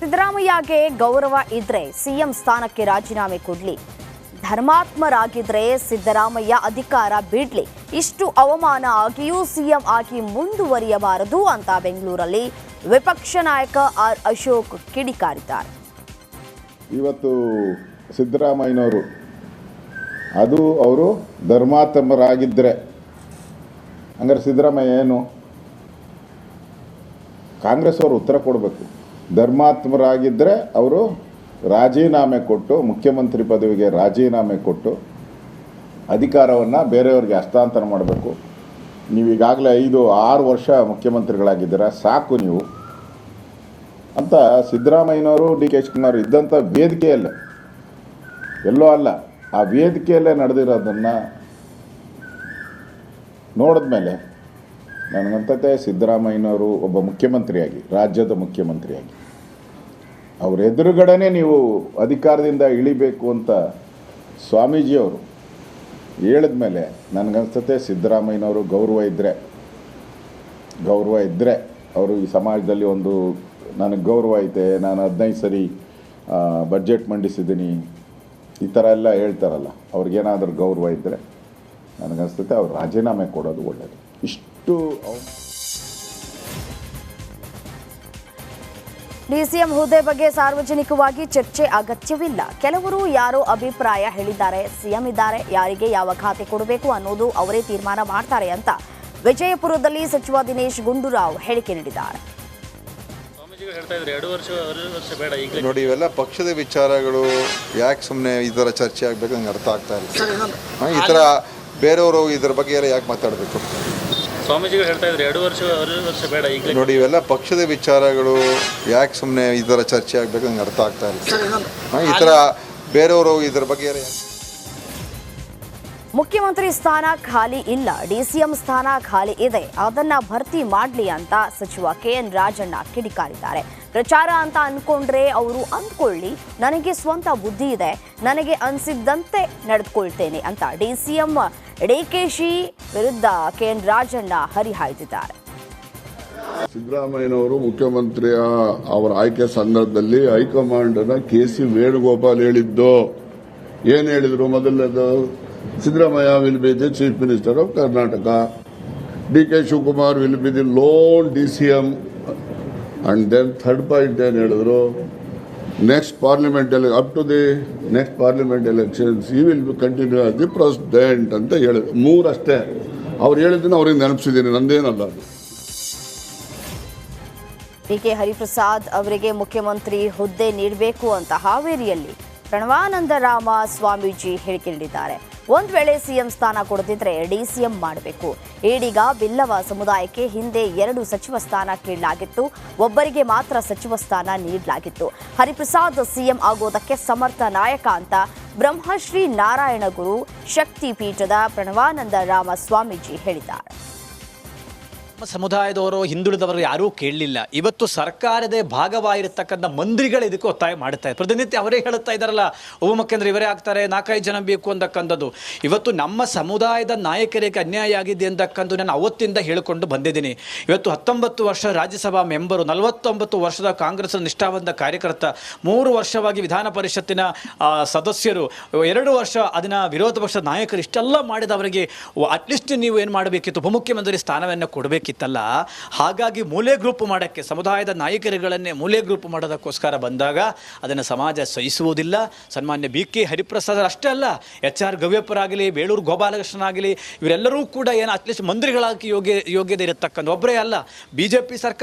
ಸಿದ್ದರಾಮಯ್ಯಗೆ ಗೌರವ ಇದ್ರೆ ಸಿಎಂ ಸ್ಥಾನಕ್ಕೆ ರಾಜೀನಾಮೆ ಕೊಡ್ಲಿ. ಧರ್ಮಾತ್ಮರಾಗಿದ್ರೆ ಸಿದ್ದರಾಮಯ್ಯ ಅಧಿಕಾರ ಬಿಡ್ಲಿ. ಇಷ್ಟು ಅವಮಾನ ಆಗಿಯೂ ಸಿಎಂ ಆಗಿ ಮುಂದುವರಿಯಬಾರದು ಅಂತ ಬೆಂಗಳೂರಲ್ಲಿ ವಿಪಕ್ಷ ನಾಯಕ ಆರ್ ಅಶೋಕ್ ಕಿಡಿಕಾರಿದ್ದಾರೆ. ಇವತ್ತು ಸಿದ್ದರಾಮಯ್ಯನವರು, ಅದು ಅವರು ಧರ್ಮಾತ್ಮರಾಗಿದ್ದರೆ ಹಂಗಾರೆ ಸಿದ್ದರಾಮಯ್ಯ ಏನು? ಕಾಂಗ್ರೆಸ್ ಅವರು ಉತ್ತರ ಕೊಡಬೇಕು. ಧರ್ಮಾತ್ಮರಾಗಿದ್ದರೆ ಅವರು ರಾಜೀನಾಮೆ ಕೊಟ್ಟು, ಮುಖ್ಯಮಂತ್ರಿ ಪದವಿಗೆ ರಾಜೀನಾಮೆ ಕೊಟ್ಟು ಅಧಿಕಾರವನ್ನು ಬೇರೆಯವ್ರಿಗೆ ಹಸ್ತಾಂತರ ಮಾಡಬೇಕು. ನೀವು ಈಗಾಗಲೇ ಐದು, ಆರು ವರ್ಷ ಮುಖ್ಯಮಂತ್ರಿಗಳಾಗಿದ್ದೀರಾ, ಸಾಕು ನೀವು. ಅಂತ ಸಿದ್ದರಾಮಯ್ಯನವರು, ಡಿ ಕೆ ಶಿವಕುಮಾರ್ ಇದ್ದಂಥ ವೇದಿಕೆಯಲ್ಲೇ, ಎಲ್ಲೋ ಅಲ್ಲ, ಆ ವೇದಿಕೆಯಲ್ಲೇ ನಡೆದಿರೋದನ್ನು ನೋಡಿದ್ಮೇಲೆ ನನಗಂತತೆ ಸಿದ್ದರಾಮಯ್ಯನವರು ಒಬ್ಬ ಮುಖ್ಯಮಂತ್ರಿಯಾಗಿ, ರಾಜ್ಯದ ಮುಖ್ಯಮಂತ್ರಿಯಾಗಿ. ಅವ್ರ ಎದುರುಗಡೆ ನೀವು ಅಧಿಕಾರದಿಂದ ಇಳಿಬೇಕು ಅಂತ ಸ್ವಾಮೀಜಿಯವರು ಹೇಳಿದ್ಮೇಲೆ ನನಗನ್ಸುತ್ತೆ ಸಿದ್ದರಾಮಯ್ಯನವರು ಗೌರವ ಇದ್ದರೆ ಗೌರವ ಇದ್ದರೆ ಅವರು ಈ ಸಮಾಜದಲ್ಲಿ ಒಂದು ನನಗೆ ಗೌರವ ಐತೆ, ನಾನು ಹದಿನೈದು ಸರಿ ಬಜೆಟ್ ಮಂಡಿಸಿದ್ದೀನಿ, ಈ ಥರ ಎಲ್ಲ ಹೇಳ್ತಾರಲ್ಲ, ಅವ್ರಿಗೇನಾದರೂ ಗೌರವ ಇದ್ದರೆ ನನಗನ್ಸುತ್ತೆ ಅವ್ರು ರಾಜೀನಾಮೆ ಕೊಡೋದು ಒಳ್ಳೆಯದು ಇಷ್ಟು ಡಿಸಿಎಂ ಹುದ್ದೆ ಬಗ್ಗೆ ಸಾರ್ವಜನಿಕವಾಗಿ ಚರ್ಚೆ ಅಗತ್ಯವಿಲ್ಲ. ಕೆಲವರು ಯಾರೋ ಅಭಿಪ್ರಾಯ ಹೇಳಿದ್ದಾರೆ ಸಿಎಂ ಇದ್ದಾರೆ ಯಾರಿಗೆ ಯಾವ ಖಾತೆ ಕೊಡಬೇಕು ಅನ್ನೋದು ಅವರೇ ತೀರ್ಮಾನ ಮಾಡ್ತಾರೆ ಅಂತ ವಿಜಯಪುರದಲ್ಲಿ ಸಚಿವ ದಿನೇಶ್ ಗುಂಡೂರಾವ್ ಹೇಳಿಕೆ ನೀಡಿದ್ದಾರೆ. ನೋಡಿ ಇವೆಲ್ಲ ಪಕ್ಷದ ವಿಚಾರಗಳು ಯಾಕೆ ಸುಮ್ಮನೆ ಈ ಥರ ಚರ್ಚೆ ಆಗಬೇಕು ನಂಗೆ ಅರ್ಥ ಆಗ್ತಾ ಇಲ್ಲ. ಈ ಥರ ಬೇರೆಯವರು ಇದ್ರ ಬಗ್ಗೆ ಎಲ್ಲ ಯಾಕೆ ಮಾತಾಡಬೇಕು? ಸ್ವಾಮೀಜಿಗಳು ಹೇಳ್ತಾ ಇದ್ರು ಎರಡು ವರ್ಷ ಎರಡು ವರ್ಷ ಬೇಡ ಈಗ ನೋಡಿ ಇವೆಲ್ಲ ಪಕ್ಷದ ವಿಚಾರಗಳು ಯಾಕೆ ಸುಮ್ಮನೆ ಈ ಥರ ಚರ್ಚೆ ಆಗಬೇಕು ನಂಗೆ ಅರ್ಥ ಆಗ್ತಾ ಇಲ್ಲ. ಹಾ, ಈ ಥರ ಬೇರೆಯವರು ಇದ್ರ ಬಗ್ಗೆ ಮುಖ್ಯಮಂತ್ರಿ ಸ್ಥಾನ ಖಾಲಿ ಇಲ್ಲ ಡಿಸಿಎಂ ಸ್ಥಾನ ಖಾಲಿ ಇದೆ ಅದನ್ನ ಭರ್ತಿ ಮಾಡ್ಲಿ ಅಂತ ಸಚಿವ ಕೆಎನ್ ರಾಜಣ್ಣ ಕಿಡಿಕಾರಿದ್ದಾರೆ. ಪ್ರಚಾರ ಅಂತ ಅನ್ಕೊಂಡ್ರೆ ಅವರು ಅಂದ್ಕೊಳ್ಳಿ ನನಗೆ ಸ್ವಂತ ಬುದ್ಧಿ ಇದೆ ನನಗೆ ಅನ್ಸಿದ್ದಂತೆ ನಡೆದುಕೊಳ್ತೇನೆ ಅಂತ ಡಿಸಿಎಂ ಡಿಕೆಶಿ ವಿರುದ್ಧ ಕೆಎನ್ ರಾಜಣ್ಣ ಹರಿಹಾಯ್ದಿದ್ದಾರೆ. ಸಿದ್ದರಾಮಯ್ಯನವರು ಮುಖ್ಯಮಂತ್ರಿಯ ಅವರ ಆಯ್ಕೆ ಸಂದರ್ಭದಲ್ಲಿ ಹೈಕಮಾಂಡ್ ಕೆ ಸಿ ವೇಣುಗೋಪಾಲ್ ಹೇಳಿದ್ದು. ಏನ್ ಹೇಳಿದ್ರು ಮೊದಲನೇದು? Siddaramaiah will be the chief minister of Karnataka D K Shivakumar will be the lone D C M and then third point ಏನ್ ಹೇಳಿದ್ರು? Next parliament up to the next parliament elections he will continue continue the president ಅಂತ ಹೇಳಿದ್ರು ಮೂರಷ್ಟೇ ಅವ್ರು ಹೇಳಿದ್ದನ್ನು ಅವ್ರಿಗೆ ನೆನಪಿಸಿದ್ದೀನಿ ನಂದೇನಲ್ಲ ಅದು. DK Hariprasad ಅವರಿಗೆ ಮುಖ್ಯಮಂತ್ರಿ ಹುದ್ದೆ ನೀಡಬೇಕು ಅಂತ ಹಾವೇರಿಯಲ್ಲಿ ಪ್ರಣವಾನಂದರಾಮ ಸ್ವಾಮೀಜಿ ಹೇಳಿಕೆ ನೀಡಿದ್ದಾರೆ. ಒಂದ್ ವೇಳೆ ಸಿಎಂ ಸ್ಥಾನ ಕೊಡದಿದ್ರೆ ಡಿಸಿಎಂ ಮಾಡಬೇಕು. ಈಡೀಗ ಬಿಲ್ಲವ ಸಮುದಾಯಕ್ಕೆ ಹಿಂದೆ ಎರಡು ಸಚಿವ ಸ್ಥಾನ ಕೇಳಲಾಗಿತ್ತು. ಒಬ್ಬರಿಗೆ ಮಾತ್ರ ಸಚಿವ ಸ್ಥಾನ ನೀಡಲಾಗಿತ್ತು. ಹರಿಪ್ರಸಾದ್ ಸಿಎಂ ಆಗೋದಕ್ಕೆ ಸಮರ್ಥ ನಾಯಕ ಅಂತ ಬ್ರಹ್ಮಶ್ರೀ ನಾರಾಯಣ ಗುರು ಶಕ್ತಿ ಪೀಠದ ಪ್ರಣವಾನಂದ ರಾಮ ಸ್ವಾಮೀಜಿ ಹೇಳಿದ್ದಾರೆ. ನಮ್ಮ ಸಮುದಾಯದವರು, ಹಿಂದುಳಿದವರು ಯಾರೂ ಕೇಳಲಿಲ್ಲ. ಇವತ್ತು ಸರ್ಕಾರದ ಭಾಗವಾಗಿರತಕ್ಕಂಥ ಮಂತ್ರಿಗಳು ಇದಕ್ಕೆ ಒತ್ತಾಯ ಮಾಡ್ತಾ ಇದ್ದಾರೆ. ಪ್ರತಿನಿತ್ಯ ಅವರೇ ಹೇಳುತ್ತಾ ಇದ್ದಾರಲ್ಲ ಉಪಮುಖ್ಯಮಂತ್ರಿ ಇವರೇ ಆಗ್ತಾರೆ, ನಾಲ್ಕೈದು ಜನ ಬೇಕು ಅಂತಕ್ಕಂಥದ್ದು ಇವತ್ತು ನಮ್ಮ ಸಮುದಾಯದ ನಾಯಕರಿಗೆ ಅನ್ಯಾಯ ಆಗಿದೆ ಅಂತಕ್ಕಂಥ ನಾನು ಅವತ್ತಿಂದ ಹೇಳಿಕೊಂಡು ಬಂದಿದ್ದೀನಿ. ಇವತ್ತು ಹತ್ತೊಂಬತ್ತು ವರ್ಷ ರಾಜ್ಯಸಭಾ ಮೆಂಬರು, ನಲವತ್ತೊಂಬತ್ತು ವರ್ಷದ ಕಾಂಗ್ರೆಸ್ ನಿಷ್ಠಾವಂತ ಕಾರ್ಯಕರ್ತ, ಮೂರು ವರ್ಷವಾಗಿ ವಿಧಾನ ಪರಿಷತ್ತಿನ ಸದಸ್ಯರು, ಎರಡು ವರ್ಷ ಅದನ್ನ ವಿರೋಧ ಪಕ್ಷದ ನಾಯಕರು ಇಷ್ಟೆಲ್ಲ ಮಾಡಿದವರಿಗೆ ಅಟ್ಲೀಸ್ಟ್ ನೀವು ಏನು ಮಾಡಬೇಕಿತ್ತು? ಉಪಮುಖ್ಯಮಂತ್ರಿ ಸ್ಥಾನವನ್ನು ಕೊಡಬೇಕಿತ್ತಲ್ಲ ಹಾಗಾಗಿ ಮೂಲೆ ಗ್ರೂಪ್ ಮಾಡೋಕ್ಕೆ, ಸಮುದಾಯದ ನಾಯಕರುಗಳನ್ನೇ ಮೂಲೆ ಗ್ರೂಪ್ ಮಾಡೋದಕ್ಕೋಸ್ಕರ ಬಂದಾಗ ಅದನ್ನು ಸಮಾಜ ಸಹಿಸುವುದಿಲ್ಲ. ಸನ್ಮಾನ್ಯ ಬಿ ಕೆ ಹರಿಪ್ರಸಾದ್ ಅಷ್ಟೇ ಅಲ್ಲ, ಎಚ್ ಆರ್ ಗವ್ಯಪ್ಪರಾಗಲಿ, ಬೇಳೂರು ಗೋಪಾಲಕೃಷ್ಣನಾಗಲಿ, ಇವರೆಲ್ಲರೂ ಕೂಡ ಏನು ಅಟ್ಲೀಸ್ಟ್ ಮಂತ್ರಿಗಳಾಗಿ ಯೋಗ್ಯ ಯೋಗ್ಯತೆ ಇರತಕ್ಕಂಥ ಒಬ್ಬರೇ ಅಲ್ಲ. ಬಿ ಜೆ ಪಿ ಸರ್ಕಾರ